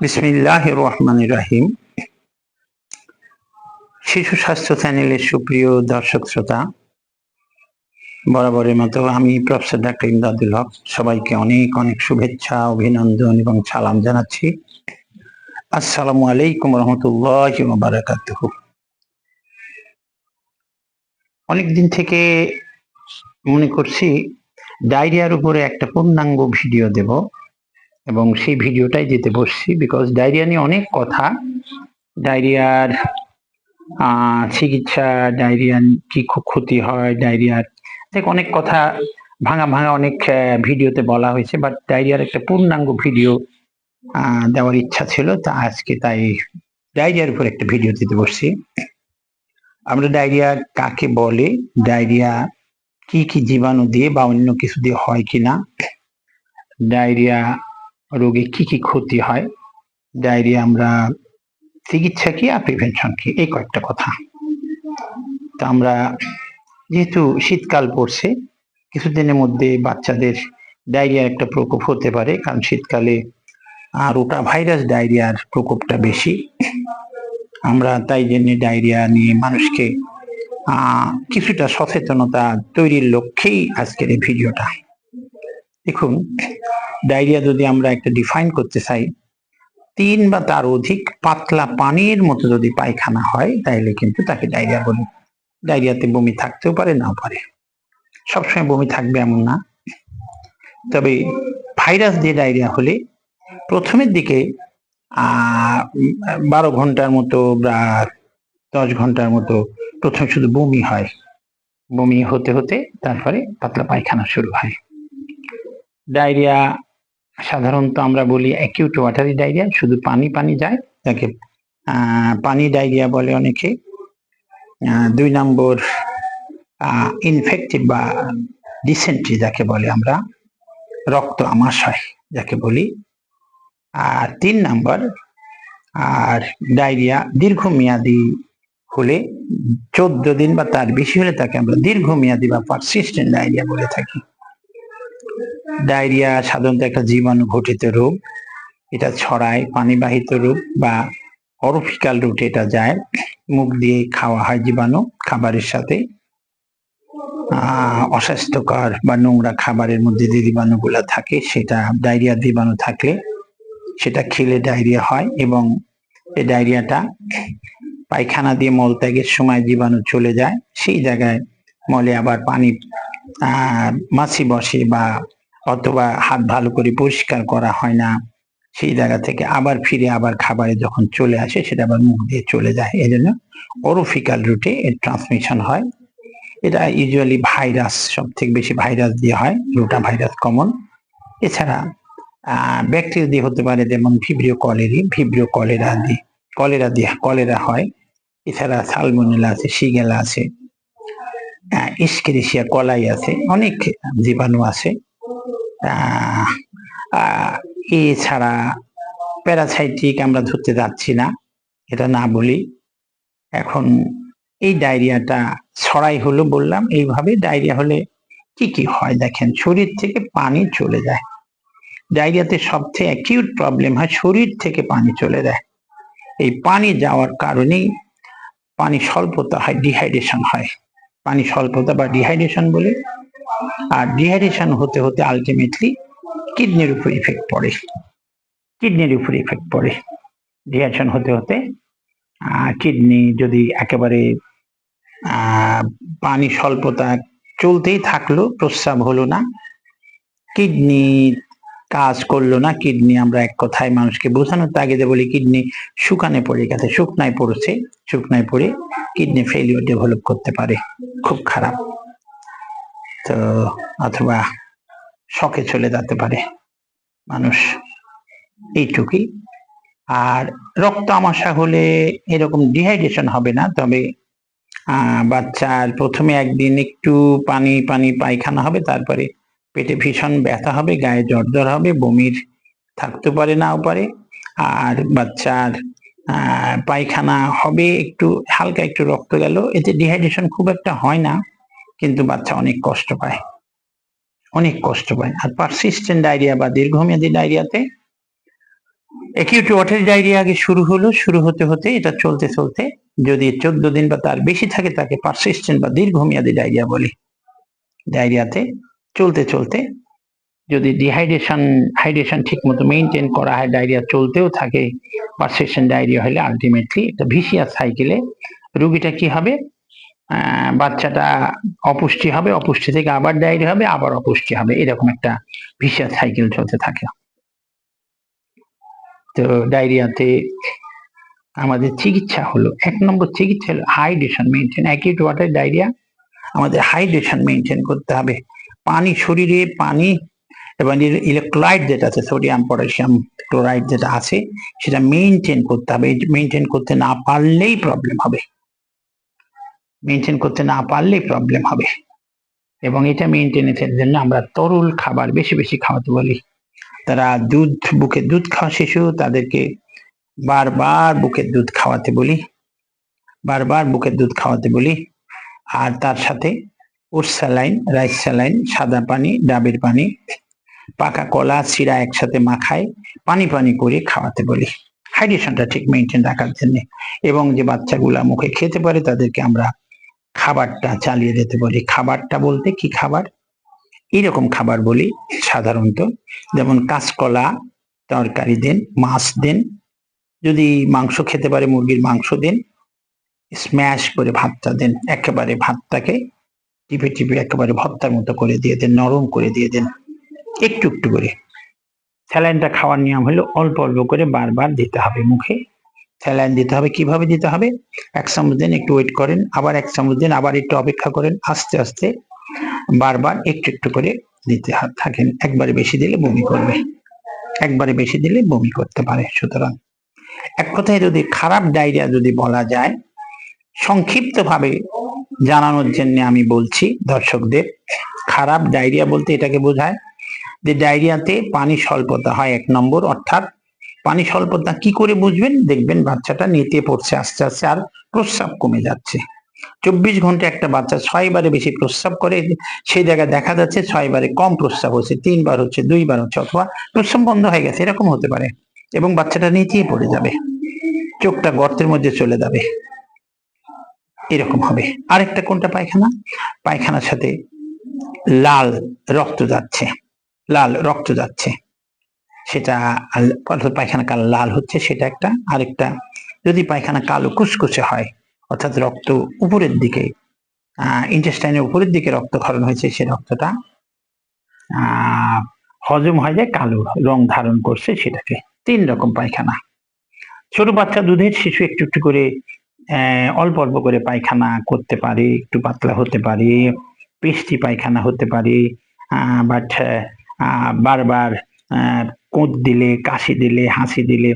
বিসমিল্লাহ রহমান রাহিম। শিশু স্বাস্থ্য চ্যানেলের সুপ্রিয় দর্শক শ্রোতা, বরাবরের মতো আমি প্রফেসর ডাক্তার ইমদাদুল হক, সবাইকে অনেক অনেক শুভেচ্ছা, অভিনন্দন এবং সালাম জানাচ্ছি। আসসালামু আলাইকুম রহমতুল্লাহ বারাকাতুহ। অনেকদিন থেকে মনে করছি, ডায়রিয়ার উপরে একটা পূর্ণাঙ্গ ভিডিও দেব। এবং সেই ভিডিওটাই যেতে বসছি বিকজ ডায়রিয়া নিয়ে অনেক কথা। ডায়রিয়ার চিকিৎসা ডায়রিয়া কি খুব ক্ষতি হয় ডায়রিয়ার দেখ, অনেক কথা ভাঙা ভাঙা অনেক ভিডিওতে বলা হয়েছে বাট ডায়রিয়ার একটা পূর্ণাঙ্গ ভিডিও দেওয়ার ইচ্ছা ছিল, তা আজকে তাই ডায়রিয়ার উপর একটা ভিডিও দিতে বসছি। আমরা ডায়রিয়া কাকে বলে? ডায়রিয়া কি কি জীবাণু দিয়ে বা অন্য কিছু দিয়ে হয় কিনা? ডায়রিয়া রোগে কি কি ক্ষতি হয়? ডায়রিয়া আমরা, চিকিৎসা কি আর প্রিভেনশন কি? এই কয়েকটা কথা। তা আমরা, যেহেতু শীতকাল পড়ছে, কিছুদিনের মধ্যে বাচ্চাদের ডায়রিয়ার একটা প্রকোপ হতে পারে, কারণ শীতকালে আর ওটা ভাইরাস ডায়রিয়ার প্রকোপটা বেশি। আমরা তাই জন্য ডায়রিয়া নিয়ে মানুষকে কিছুটা সচেতনতা তৈরির লক্ষ্যেই আজকের এই ভিডিওটা। দেখুন, ডায়রিয়া যদি আমরা একটা ডিফাইন করতে চাই, তিন বা তার অধিক পাতলা পানির মতো যদি পায়খানা হয়, তাহলে কিন্তু তাকে ডায়রিয়া বলি। ডায়রিয়াতে বমি থাকতেও পারে, নাও পারে। সবসময় বমি থাকবে এমন না। তবে ভাইরাস দিয়ে ডায়রিয়া হলে প্রথমের দিকে বারো ঘণ্টার মতো বা দশ ঘণ্টার মতো প্রথমে শুধু বমি হয়। বমি হতে হতে তারপরে পাতলা পায়খানা শুরু হয়। ডায়রিয়া সাধারণত আমরা বলি অ্যাকিউট ওয়াটারি ডায়রিয়া, শুধু পানি পানি যায়। যাকে পানি ডায়রিয়া বলে অনেকে। দুই নম্বর ইনফেক্টিভ বা ডিসেন্ট্রি যাকে বলে আমরা, রক্ত আমাশয় যাকে বলি। আর তিন নম্বর, আর ডায়রিয়া দীর্ঘমেয়াদী হলে, চোদ্দ দিন বা তার বেশি হলে তাকে আমরা দীর্ঘমেয়াদী বা পারসিস্টেন্ট ডায়রিয়া বলে থাকি। ডায়রিয়া সাধারণত একটা জীবাণু ঘটিত রোগ। এটা ছড়ায়, পানিবাহিত রোগ বা অরফিক্যাল রুটে এটা যায়, মুখ দিয়ে খাওয়া হয় জীবাণু খাবারের সাথে। অস্বাস্থ্যকর বা নোংরা খাবারের মধ্যে যে জীবাণুগুলো থাকে, সেটা ডায়রিয়া জীবাণু থাকলে সেটা খেলে ডায়রিয়া হয় এবং এই ডায়রিয়াটা পায়খানা দিয়ে মলত্যাগের সময় জীবাণু চলে যায়। সেই জায়গায় মলে আবার পানি আহ, মাছি বসে বা অথবা হাত ভালো করে পরিষ্কার করা হয় না, সেই জায়গা থেকে আবার ফিরে আবার খাবারে যখন চলে আসে সেটা আবার মুখ দিয়ে চলে যায়। এই জন্য ওরোফিক্যাল রুটে এর ট্রান্সমিশন হয়। এটা ইউজুয়ালি ভাইরাস সব থেকে বেশি ভাইরাস দিয়ে হয়, রোটা ভাইরাস কমন এছাড়া ব্যাকটেরিয়া দিয়ে হতে পারে যেমন ভিব্রিও কলেরি ভিব্রিও কলেরা দিয়ে কলেরা দিয়ে কলেরা হয়। এছাড়া সালমোনেলা আছে সিগেলা আছে। ইস্কেরিসিয়া কলাই আছে, অনেক জীবাণু আছে। এছাড়া প্যারাসাইটিক আমরা ধরতে যাচ্ছি না, এটা না বলি। এখন এই ডায়রিয়াটা ছড়াই হলো বললাম, এইভাবে ডায়রিয়া হলে কি কি হয় দেখেন, শরীর থেকে পানি চলে যায়। ডায়রিয়াতে সবচেয়ে অ্যাকিউট প্রবলেম হয় শরীর থেকে পানি চলে যায়। এই পানি যাওয়ার কারণেই পানি স্বল্পতা হয় ডিহাইড্রেশন হয়। পানি স্বল্পতা বা ডিহাইড্রেশন বলে আর ডিহাইড্রেশন হতে হতে আলটিমেটলি কিডনির উপর ইফেক্ট পড়ে। কিডনির উপর ইফেক্ট পড়ে। ডিহাইড্রেশন হতে হতে কিডনি যদি একেবারে পানি স্বল্পতা চলতেই থাকল, প্রস্রাব হলো না কিডনি কাজ করল না কিডনি আমরা এক কথায় মানুষকে বোঝানোর তাগিদে বলি কিডনি শুকানে পড়ে গেছে, শুকনায় পড়েছে, শুকনায় পড়ে কিডনি ফেলিওর ডেভেলপ করতে পারে। খুব খারাপ। তো অথবা শখে চলে যেতে পারে। মানুষ এইটুকুই। আর রক্ত আমাশা হলে এরকম ডিহাইড্রেশন হবে না, তবে বাচ্চার প্রথমে একদিন একটু পানি পানি, পায়খানা হবে, তারপরে পেটে ভীষণ ব্যথা হবে, গায়ে জ্বর জ্বর হবে, বমির থাকতে পারে, নাও পারে। আর বাচ্চার পায়খানা হবে, একটু হালকা একটু রক্ত গেল, এতে ডিহাইড্রেশন খুব একটা হয় না। কিন্তু বাচ্চা অনেক কষ্ট পায়। অনেক কষ্ট পায়। আর পারসিস্টেন্ট ডায়রিয়া বা দীর্ঘমেয়াদী ডায়রিয়াতে একিউট ওয়াটার ডায়রিয়া আগে শুরু হলো, শুরু হতে হতে এটা চলতে চলতে যদি চোদ্দ দিন বা তার বেশি থাকে তাকে পারসিস্টেন্ট বা দীর্ঘমেয়াদী ডায়রিয়া বলি। ডায়রিয়াতে চলতে চলতে যদি ডিহাইড্রেশন হাইড্রেশন ঠিক মতো মেনটেন করা হয় ডায়রিয়া চলতেও থাকে পারসিস্টেন্ট ডায়রিয়া হলে আলটিমেটলি একটা ভিসিয়াস সাইকেলে রুগীটা কি হবে? বাচ্চাটা অপুষ্টি হবে, অপুষ্টি থেকে আবার ডায়রিয়া হবে, আবার অপুষ্টি হবে। এরকম একটা ভিসিয়াস সাইকেল চলতে থাকে। তো ডায়রিয়াতে আমাদের চিকিৎসা হলো, এক নম্বর চিকিৎসা হলো hydration maintain acute water diarrhoea আমাদের হাইড্রেশন মেনটেন করতে হবে। পানি শরীরে, পানি এবং ইলেকট্রোলাইট যেটা আছে সোডিয়াম পটাশিয়াম ক্লোরাইড যেটা আছে, সেটা মেনটেন করতে হবে। মেনটেন করতে না পারলেই প্রবলেম হবে। মেনটেন করতে না পারলেই প্রবলেম হবে। এবং এটা মেনটেনেন্সের জন্য আমরা তরল খাবার বেশি বেশি খাওয়াতে বলি। তারা দুধ, বুকে দুধ খাওয়া শিশু, তাদেরকে বারবার বুকের দুধ খাওয়াতে বলি। বারবার বুকের দুধ খাওয়াতে বলি। আর তার সাথে ওর স্যালাইন, রাইস স্যালাইন, সাদা পানি, ডাবের পানি, পাকা কলা চিরা একসাথে মাখায়, পানি পানি করে খাওয়াতে বলি। হাইড্রেশনটা ঠিক মেনটেন রাখার জন্য। এবং যে বাচ্চাগুলা মুখে খেতে পারে, তাদেরকে আমরা খাবারটা চালিয়ে দিতে বলি। খাবারটা বলতে কি খাবার? এরকম খাবার বলি সাধারণত। যেমন কাঁচকলা তরকারি দেন, মাছ দেন, যদি মাংস খেতে পারে মুরগির মাংস দেন স্ম্যাশ করে ভাতটা দেন, একেবারে ভাতটাকে টিপে টিপে একেবারে ভর্তার মতো করে দিয়ে দেন, নরম করে দিয়ে দেন, একটু একটু করে। স্যালাইনটা খাওয়ার নিয়ম হলো অল্প অল্প করে বারবার দিতে হবে মুখে। স্যালাইন দিতে হবে। কীভাবে দিতে হবে? এক চামচ দিন একটু ওয়েট করেন। আবার এক চামচ দিন আবার একটু অপেক্ষা করেন। আস্তে আস্তে বারবার একটু একটু করে দিতে থাকেন। একবারে বেশি দিলে বমি করবে। একবারে বেশি দিলে বমি করতে পারে। সুতরাং এক কথায় যদি খারাপ ডায়রিয়া যদি বলা যায়, সংক্ষিপ্তভাবে জানানোর জন্য আমি বলছি, দর্শকদের, খারাপ ডায়রিয়া বলতে এটাকে বোঝায় যে ডায়রিয়াতে পানি স্বল্পতা হয় এক নম্বর, অর্থাৎ পানি স্বল্পতা কি করে বুঝবেন? দেখবেন বাচ্চাটা নেতে পড়ছে, আস্তে আস্তে আর প্রস্রাব কমে যাচ্ছে। চব্বিশ ঘণ্টা একটা বাচ্চা ছয়বারে বেশি প্রস্রাব করে, সেই জায়গায় দেখা যাচ্ছে ছয়বারে কম প্রস্রাব হচ্ছে তিনবার হচ্ছে, দুইবার হচ্ছে, অথবা প্রস্রাব বন্ধ হয়ে গেছে, এরকম হতে পারে এবং বাচ্চাটা নিচেই পড়ে যাবে। চোখটা গর্তের মধ্যে চলে যাবে। এরকম হবে। আরেকটা কোনটা? পায়খানা? পায়খানার সাথে লাল রক্ত যাচ্ছে, লাল রক্ত যাচ্ছে। সেটা পায়খানা কালো লাল হচ্ছে, সেটা একটা। আরেকটা, যদি পায়খানা কালো কুচকুচে হয়, অর্থাৎ রক্ত উপরের দিকে ইন্টেস্টাইনের উপরের দিকে রক্তক্ষরণ হয়েছে, সে রক্তটা হজম হয়ে যায় কালো রং ধারণ করছে সেটাকে। তিন রকম পায়খানা। ছোট বাচ্চা দুধের শিশু একটু একটু করে অল্প অল্প করে পায়খানা করতে পারে, একটু পাতলা হতে পারে পেস্টি পায়খানা হতে পারে বাট বারবার কোঁত দিলে, কাশি দিলে, হাসি দিলে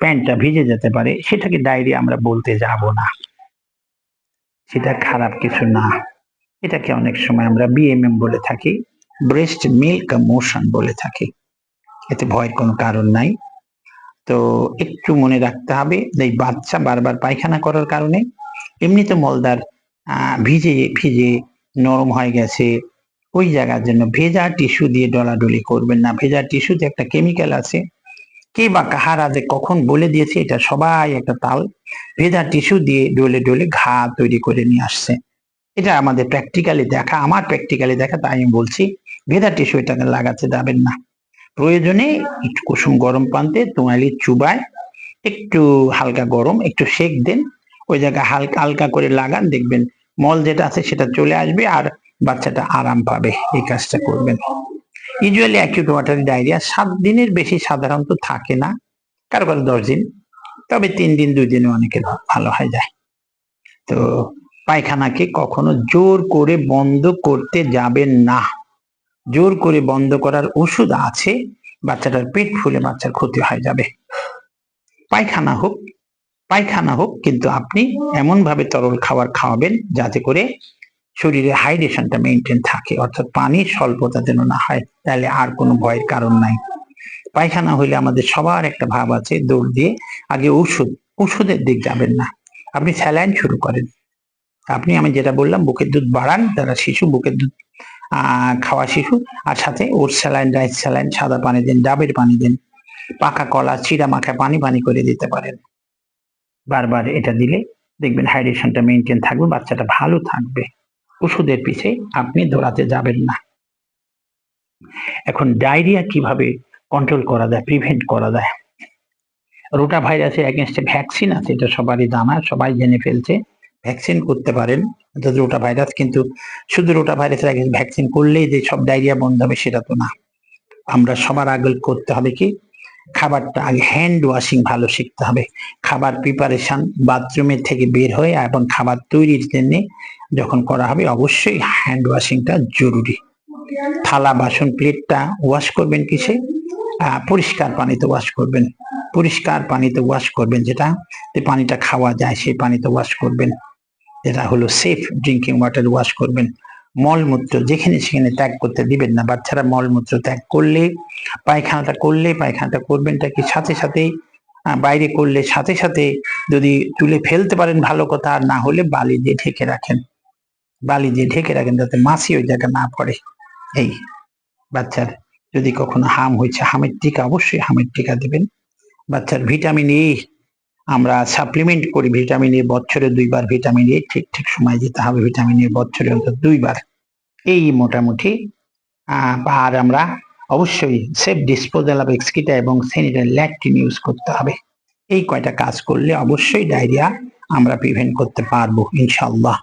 প্যান্টটা ভিজে যেতে পারে, সেটাকে ডায়রিয়া আমরা বলতে যাব না। সেটা খারাপ কিছু না। এটাকে অনেক সময় আমরা বিএমএম বলে থাকি ব্রেস্ট মিল্ক মোশন বলে থাকি। এতে ভয়ের কোনো কারণ নাই। তো একটু মনে রাখতে হবে এই বাচ্চা বারবার পায়খানা করার কারণে এমনিতে মলদার ভিজে ভিজে নরম হয়ে গেছে ওই জায়গার জন্য ভেজা টিস্যু দিয়ে ডলাডলি করবেন না। ভেজা টিস্যুতে একটা কেমিক্যাল আছে। কে বা কাহারা যে কখন বলে দিয়েছে, এটা সবাই একটা তাল। ভেজা টিস্যু দিয়ে ডলে ডলে ঘা তৈরি করে নিয়ে আসছে। এটা আমাদের প্র্যাকটিক্যালি দেখা, আমার প্র্যাকটিক্যালি দেখা, তাই আমি বলছি, ভেজা টিস্যু এটাকে লাগাতে যাবেন না। প্রয়োজনে কুসুম গরম পান্তে তোয়ালি চুবায়, একটু হালকা গরম, একটু সেক দেন। ওই জায়গায় হালকা হালকা করে লাগান, দেখবেন মল যেটা আছে সেটা চলে আসবে। আর বাচ্চাটা আরাম পাবে এই কাজটা করবেন। ইউজুয়ালি অ্যাকিউট ওয়াটার ডায়রিয়া সাত দিনের বেশি সাধারণত থাকে না, কারও কারও দশ দিন, তবে তিন দিন, দুই দিনে অনেকের ভালো হয়ে যায়। তো পায়খানাকে কখনো জোর করে বন্ধ করতে যাবেন না। জোর করে বন্ধ করার ওষুধ আছে, বাচ্চাটার পেট ফুলে বাচ্চার ক্ষতি হয়ে যাবে। পায়খানা হোক পায়খানা হোক, কিন্তু আপনি এমন ভাবে তরল খাবার খাওয়াবেন যাতে করে শরীরে হাইড্রেশনটা মেনটেন থাকে। অর্থাৎ পানির স্বল্পতা যেন না হয়, তাহলে আর কোনো ভয়ের কারণ নাই। পায়খানা হইলে আমাদের সবার একটা ভাব আছে, দৌড় দিয়ে আগে ওষুধ ওষুধের দিক যাবেন না। আপনি স্যালাইন শুরু করেন। আপনি, আমি যেটা বললাম, বুকের দুধ বাড়ান, যারা শিশু, বুকের দুধ খাওয়া শিশু, আর সাথে ওর স্যালাইন, রাইস স্যালাইন, সাদা পানি দিন, ডাবের পানি দিন, পাকা কলা চিরা মাখা পানি পানি করে দিতে পারেন। বারবার এটা দিলে দেখবেন হাইড্রেশনটা মেনটেন থাকবে, বাচ্চাটা ভালো থাকবে। ওষুধের পিছে আপনি দৌড়াতে যাবেন না। এখন ডায়রিয়া কীভাবে কন্ট্রোল করা যায় প্রিভেন্ট করা যায়? রোটা ভাইরাসের এগেনস্টে ভ্যাকসিন আছে, এটা সবারই জানা, সবাই জেনে ফেলছে। ভ্যাকসিন করতে পারেন, অর্থাৎ রোটা ভাইরাস কিন্তু শুধু রোটা ভাইরাসের আগে ভ্যাকসিন করলেই যে সব ডায়রিয়া বন্ধ হবে সেটা তো না। আমরা সবার আগে করতে হবে কি? খাবারটা আগে হ্যান্ড ওয়াশিং ভালো শিখতে হবে। খাবার প্রিপারেশন বাথরুমের থেকে বের হয়ে এবং খাবার তৈরির জন্য যখন করা হবে, অবশ্যই হ্যান্ড ওয়াশিংটা জরুরি। থালা, বাসন প্লেটটা ওয়াশ করবেন কিসে পরিষ্কার পানিতে ওয়াশ করবেন। পরিষ্কার পানিতে ওয়াশ করবেন, যেটা যে পানিটা খাওয়া যায়, সেই পানিতে ওয়াশ করবেন। যেটা হলো সেফ ড্রিঙ্কিং ওয়াটার ওয়াশ করবেন। মলমূত্র যেখানে সেখানে ত্যাগ করতে দিবেন না। বাচ্চারা মলমূত্র ত্যাগ করলে, পায়খানাটা করলে, পায়খানাটা করবেনটা কি সাথে সাথে বাইরে করলে সাথে সাথে যদি তুলে ফেলতে পারেন, ভালো কথা। আর না হলে বালি দিয়ে ঢেকে রাখেন। বালি দিয়ে ঢেকে রাখেন যাতে মাছি ওই জায়গা না পড়ে। এই বাচ্চার যদি কখনো হাম হয়েছে হামের টিকা অবশ্যই হামের টিকা দেবেন। বাচ্চার ভিটামিন এ আমরা সাপ্লিমেন্ট করি, ভিটামিন এ বছরে দুইবার, ভিটামিন এ ঠিক ঠিক সময় দিতে হবে, ভিটামিন এ বছরে অন্তত দুইবার। এই মোটামুটি আর আমরা অবশ্যই সেফ ডিসপোজাল অফ এক্সকিটা এবং স্যানিটারি ল্যাকটিন ইউজ করতে হবে। এই কয়টা কাজ করলে অবশ্যই ডায়রিয়া আমরা প্রিভেন্ট করতে পারব ইনশাল্লাহ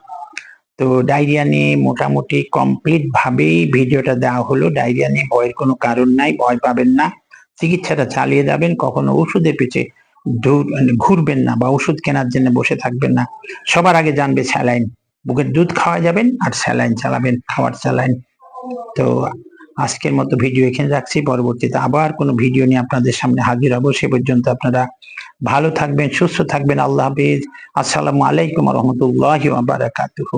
তো ডায়রিয়া নিয়ে মোটামুটি কমপ্লিট ভাবেই ভিডিওটা দেওয়া হলো। ডায়রিয়া নিয়ে ভয়ের কোনো কারণ নাই, ভয় পাবেন না। চিকিৎসাটা চালিয়ে যাবেন, কখনো ওষুধের পিছে মানে ঘুরবেন না বা ওষুধ কেনার জন্য বসে থাকবেন না। সবার আগে জানবে স্যালাইন। বুকের দুধ খাওয়া যাবেন আর স্যালাইন চালাবেন, খাওয়ার স্যালাইন। তো আজকের মতো ভিডিও এখানে রাখছি। পরবর্তীতে আবার কোনো ভিডিও নিয়ে আপনাদের সামনে হাজির হব। সে পর্যন্ত আপনারা ভালো থাকবেন, সুস্থ থাকবেন। আল্লাহ হাফিজ। আসসালামু আলাইকুম রহমতুল্লাহ বারাকাতুহু।